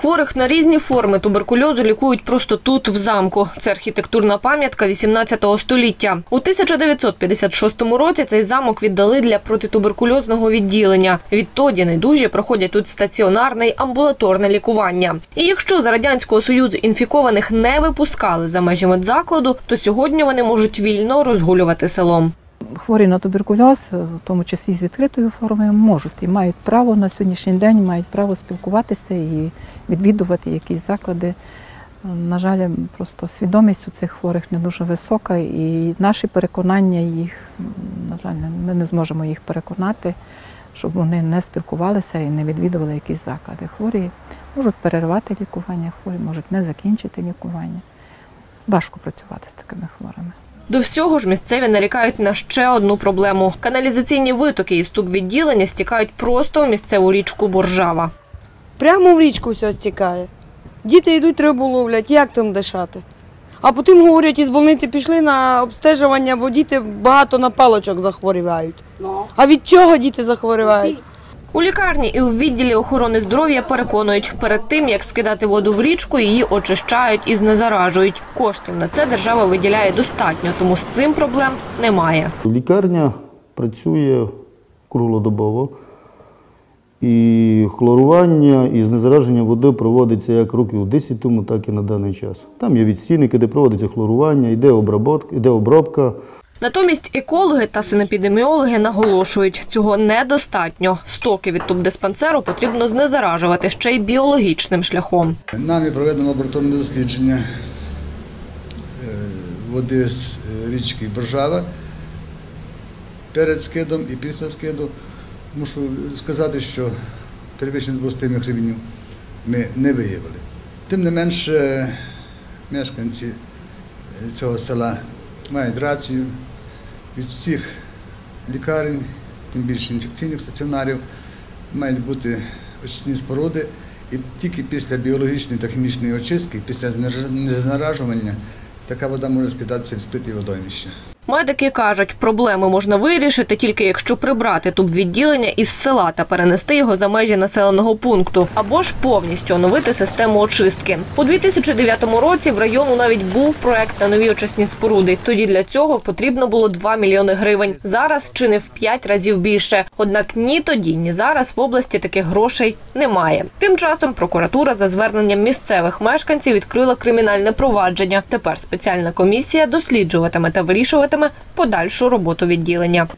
Хворих на різні форми туберкульозу лікують просто тут, в замку. Це архітектурна пам'ятка 18 століття. У 1956 році цей замок віддали для протитуберкульозного відділення. Відтоді недужі проходять тут стаціонарне й амбулаторне лікування. І якщо за радянського союзу інфікованих не випускали за межі медзакладу, то сьогодні вони можуть вільно розгулювати селом. Хворі на туберкульоз, в тому числі з відкритою формою, можуть і мають право на сьогоднішній день, мають право спілкуватися і відвідувати якісь заклади. На жаль, просто свідомість у цих хворих не дуже висока, і наші переконання їх, на жаль, ми не зможемо їх переконати, щоб вони не спілкувалися і не відвідували якісь заклади. Хворі можуть перервати лікування, хворі можуть не закінчити лікування. Важко працювати з такими хворими. До всього ж місцеві нарікають на ще одну проблему: каналізаційні витоки із тубвідділення стікають просто в місцеву річку Боржава. Прямо в річку все стікає. Діти йдуть рибу ловлять, як там дишати? А потім говорять, із больниці пішли на обстежування, бо діти багато на палочок захворівають. А від чого діти захворівають? У лікарні і у відділі охорони здоров'я переконують, перед тим як скидати воду в річку, її очищають і знезаражують. Коштів на це держава виділяє достатньо, тому з цим проблем немає. Лікарня працює круглодобово. І хлорування і знезараження води проводиться як років 10 тому, так і на даний час. Там є відстійники, де проводиться хлорування, йде обробка. Натомість екологи та санепідеміологи наголошують, цього недостатньо. Стоки від тубдиспансеру потрібно знезаражувати ще й біологічним шляхом. Нами проведено лабораторне дослідження е, води з е, річки Боржава перед скидом і після скиду. Мушу сказати, що перевищення допустимих рівнів ми не виявили. Тим не менше, мешканці цього села мають рацію від всіх лікарень, тим більше інфекційних стаціонарів, мають бути очисні споруди. І тільки після біологічної та хімічної очистки, після зненаражування, така вода може скидатися в спитій водоймище. Медики кажуть, проблеми можна вирішити тільки якщо прибрати тубвідділення із села та перенести його за межі населеного пункту, або ж повністю оновити систему очистки. У 2009 році в району навіть був проект на нові очисні споруди. Тоді для цього потрібно було 2 мільйони гривень. Зараз чи не в 5 разів більше. Однак ні тоді, ні зараз в області таких грошей немає. Тим часом прокуратура за зверненням місцевих мешканців відкрила кримінальне провадження. Тепер спеціальна комісія досліджуватиме та вирішуватиме подальшу роботу відділення.